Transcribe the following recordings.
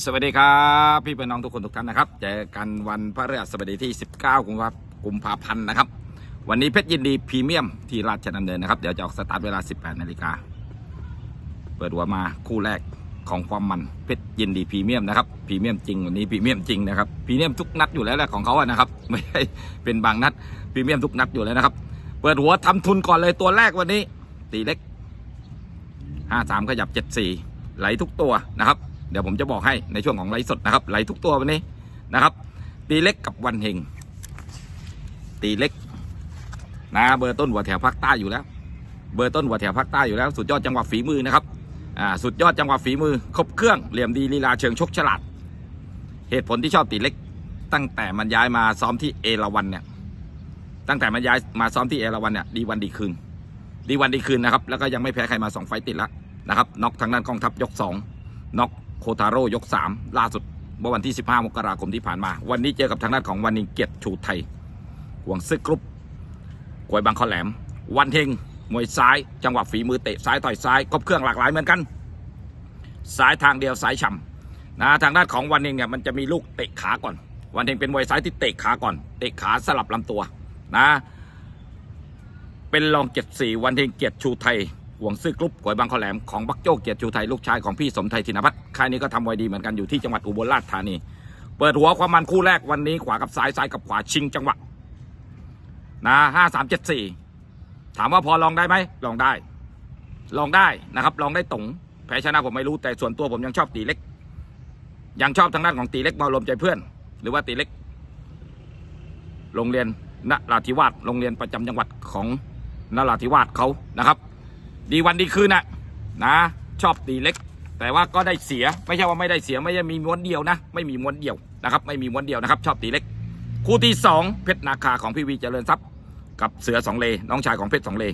สวัสดีครับพี่เป็นน้องทุกคนทุกท่านนะครับเจอกันวันพฤหัสบดีที่ 19กุมภากุมภาพันธ์นะครับ วันนี้เพชรยินดีพรีเมียมที่ราชดำเนินนะครับ เดี๋ยวจะออกสตาร์ทเวลา 18นาฬิกาเปิดหัวมาคู่แรกของความมันเพชรยินดีพรีเมียมนะครับพรีเมียมจริงวันนี้พรีเมียมจริงนะครับพรีเมียมทุกนัดอยู่แล้วแหละของเขาอะนะครับไม่ใช่เป็นบางนัดพรีเมียมทุกนัดอยู่แล้วนะครับ เปิดหัวทำทุนก่อนเลยตัวแรกวันนี้ตีเล็ก 53 ขยับ 74 ไหลทุกตัวนะครับ เดี๋ยวผมจะบอกให้ในช่วงของไลฟ์สดนะครับไหลทุกตัววันนี้นะครับ ตีเล็กกับวันเฮงตีเล็กนะเบอร์ต้นหัวแถวภาคใต้อยู่แล้ว เบอร์ต้นหัวแถวภาคใต้อยู่แล้ว สุดยอดจังหวะฝีมือนะครับอ่าสุดยอดจังหวะฝีมือ ครบเครื่องเหลี่ยมดีลีลาเชิงชกฉลาด เหตุผลที่ชอบตีเล็ก ตั้งแต่มันย้ายมาซ้อมที่เอราวันเนี่ยตั้งแต่มันย้ายมาซ้อมที่เอราวันเนี่ยดีวันดีคืน ดีวันดีคืนนะครับแล้วก็ยังไม่แพ้ใครมาสองไฟต์ติดล้วนะครับน็อกทางด้านกองทัพยกสองน็อก โคทาโร่ยกสามล่าสุดเมื่อวันที่ 15 มกราคมที่ผ่านมา วันนี้เจอกับทางด้านของวันนิงเกียรติชูไทยห่วงซึกกรุ๊ปกวยบางข้อแหลม วันเฮงมวยซ้าย จังหวะฝีมือเตะซ้ายต่อยซ้ายครบเครื่องหลากหลายเหมือนกันซ้ายทางเดียวซ้ายฉ่ำนะทางด้านของวันเฮงเนี่ยมันจะมีลูกเตะขาก่อน วันเฮงเป็นมวยซ้ายที่เตะขาก่อน เตะขาสลับลำตัวนะ เป็นรองเกียรติสี่วันเฮงเกียรติชูไทย ห่วงซื่อกรุ๊ปกวยบางขอแหลมของบักโจ้เกียรติชูไทยลูกชายของพี่สมไทยธินพัฒน์ค่ายนี้ก็ทำไว้ดีเหมือนกันอยู่ที่จังหวัดอุบลราชธานี เปิดหัวความมันคู่แรกวันนี้ขวากับซ้ายซ้ายกับขวาชิงจังหวะนะห้าสามเจ็ดสี่ถามว่าพอลองได้ไหมลองได้ ลองได้นะครับ ลองได้ตรงแพ้ชนะผมไม่รู้แต่ส่วนตัวผมยังชอบตีเล็ก ยังชอบทางด้านของตีเล็กมาลมใจเพื่อน หรือว่าตีเล็ก โรงเรียนนราธิวาสโรงเรียนประจำจังหวัดของนราธิวาสเขานะครับ ดีวันดีคืนนะนะ ชอบตีเล็ก แต่ว่าก็ได้เสียไม่ใช่ว่าไม่ได้เสียไม่ใช่มีม้วนเดียวนะ ไม่มีม้วนเดียวนะครับไม่มีม้วนเดียวนะครับ ชอบตีเล็ก คู่ที่สองเพชรนาคาของพี่วีเจริญทรัพย์ กับเสือสองเลน้องชายของเพชรสองเล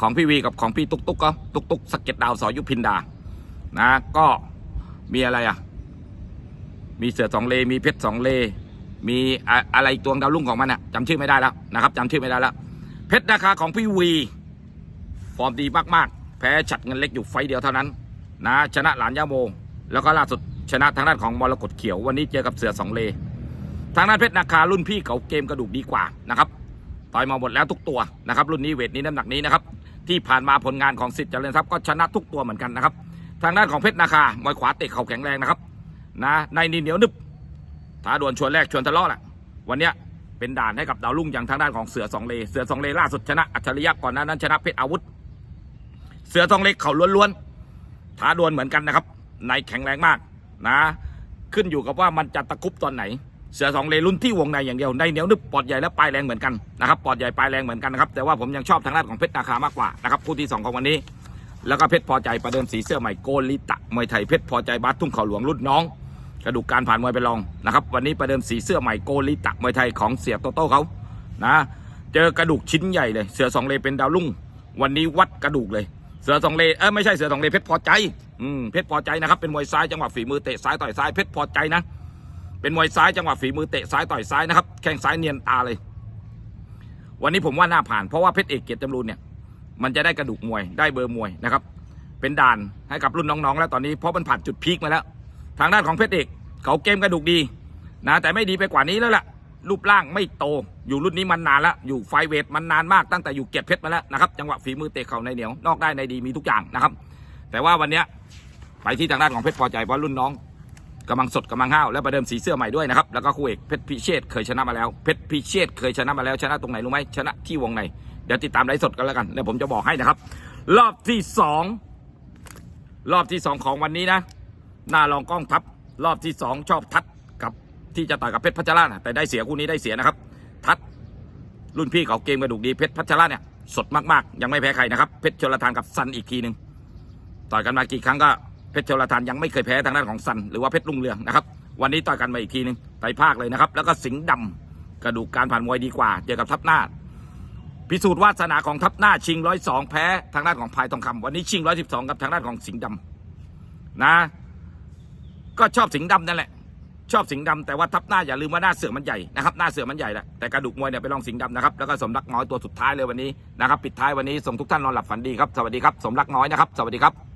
ของพี่วีกับของพี่ตุ๊กตุ๊กก็ตุ๊กตุ๊กสะเก็ตดาวสอยุพินดานะก็มีอะไรอะ มีเสือสองเลมีเพชรสองเลมีอะไรอีกตัวดาวรุ่งของมันอะจำชื่อไม่ได้แล้วนะครับจำชื่อไม่ได้แล้วเพชรนาคาของพี่วี ฟอร์มดีมากๆ แพ้ฉัดเงินเล็กอยู่ไฟเดียวเท่านั้น นะชนะหลานยาโม แล้วก็ล่าสุดชนะทางด้านของมรกตเขียววันนี้เจอกับเสือสองเลทางด้านเพชรนาคารุ่นพี่เขาเกมกระดูกดีกว่านะครับต่อยมาหมดแล้วทุกตัวนะครับ รุ่นนี้เวทนี้น้ำหนักนี้นะครับ ที่ผ่านมาผลงานของสิทธิ์เจริญทรัพย์ก็ชนะทุกตัวเหมือนกันนะครับ ทางด้านของเพชรนาคามวยขวาเตะเข่าแข็งแรงนะครับ นะในนี่เหนียวนึบท้าดวลชวนแรกชวนทะเลาะแหละวันเนี้ยเป็นด่านให้กับดาวรุ่งอย่างทางด้านของเสือสองเล เสือสองเลล่าสุดชนะอัจฉริยะก่อนหน้านั้นชนะเพชรอาวุธ เสือสองเลเขาล้วนๆท้าดวลเหมือนกันนะครับ ในแข็งแรงมากนะ ขึ้นอยู่กับว่ามันจะตะคุบตอนไหน เสือสองเลรุ่นที่วงในอย่างเดียวในเหนียวนึบปอดใหญ่และปลายแรงเหมือนกันนะครับปอดใหญ่ปลายแรงเหมือนกันนะครับแต่ว่าผมยังชอบทางด้านของเพชรนาคามากกว่านะครับคู่ที่สองของวันนี้ แล้วก็เพชรพอใจประเดิมสีเสื้อใหม่โกลิตะมวยไทยเพชรพอใจบาสทุ่งเขาหลวงรุ่นน้องกระดูกการผ่านมวยไปลองนะครับวันนี้ประเดิมสีเสื้อใหม่โกลิตะมวยไทยของเสียโตโต้เขานะ เจอกระดูกชิ้นใหญ่เลย เสือสองเลเป็นดาวรุ่งวันนี้วัดกระดูกเลย เสือสองเลเออไม่ใช่เสือสองเลเพชรพอใจอืมเพชรพอใจนะครับเป็นมวยซ้ายจังหวะฝีมือเตะซ้ายต่อยซ้ายเพชรพอใจนะ เป็นมวยซ้ายจังหวะฝีมือเตะซ้ายต่อยซ้ายนะครับแข้งซ้ายเนียนตาเลย วันนี้ผมว่าน่าผ่านเพราะว่าเพชรเอกเกียรติจำรูนเนี่ยมันจะได้กระดูกมวยได้เบอร์มวยนะครับ เป็นด่านให้กับรุ่นน้องๆ แล้วตอนนี้เพราะมันผ่านจุดพีคมาแล้ว ทางด้านของเพชรเอกเขาเกมกระดูกดีนะแต่ไม่ดีไปกว่านี้แล้วล่ะ รูปร่างไม่โต อยู่รุ่นนี้มันนานแล้ว อยู่ไฟเวทมันนานมากตั้งแต่อยู่เกียรติเพชรมาแล้วนะครับ จังหวะฝีมือเตะเข่าในเหนียว นอกได้ในดีมีทุกอย่างนะครับ แต่ว่าวันนี้ไปที่ทางด้านของเพชรพอใจเพราะรุ่นน้องกำลังสดกำลังห้าวและประเดิมสีเสื้อใหม่ด้วยนะครับ แล้วก็คู่เอกเพชรพิเชษเคยชนะมาแล้ว เพชรพิเชษเคยชนะมาแล้ว ชนะตรงไหนรู้ไหมชนะที่วงในเดี๋ยวติดตามไลฟ์สดกันแล้วกันเดี๋ยวผมจะบอกให้นะครับ รอบที่สองรอบที่สองของวันนี้นะหน้ารองกล้องทัพรอบที่สองชอบทัด ที่จะต่อยกับเพชรพัชรานะแต่ได้เสียคู่นี้ได้เสียนะครับ ทัดรุ่นพี่เขาเกมกระดูกดีเพชรพัชราเนี่ยสดมากๆ ยังไม่แพ้ใครนะครับ เพชรชลทานกับซันอีกทีหนึ่งต่อยกันมากี่ครั้งก็เพชรชลทานยังไม่เคยแพ้ทางด้านของซันหรือว่าเพชรลุงเรืองนะครับ วันนี้ต่อยกันมาอีกทีหนึ่งไต่ภาคเลยนะครับ แล้วก็สิงห์ดำกระดูกการผ่านมวยดีกว่าเจอกับทัพหน้าพิสูจน์วาสนาของทัพหน้าชิงร้อยสองแพ้ทางด้านของพายทองคำวันนี้ชิงร้อยสิบสองกับทางด้านของสิงห์ดำนะ ก็ชอบสิงห์ดำนั่นแหละ ชอบสิงห์ดำแต่ว่าทับหน้าอย่าลืมว่าหน้าเสือมันใหญ่นะครับหน้าเสือมันใหญ่แหละแต่กระดูกมวยเนี่ยไปลองสิงห์ดำนะครับแล้วก็สมรักน้อยตัวสุดท้ายเลยวันนี้นะครับปิดท้ายวันนี้ส่งทุกท่านนอนหลับฝันดีครับสวัสดีครับสมรักน้อยนะครับสวัสดีครับ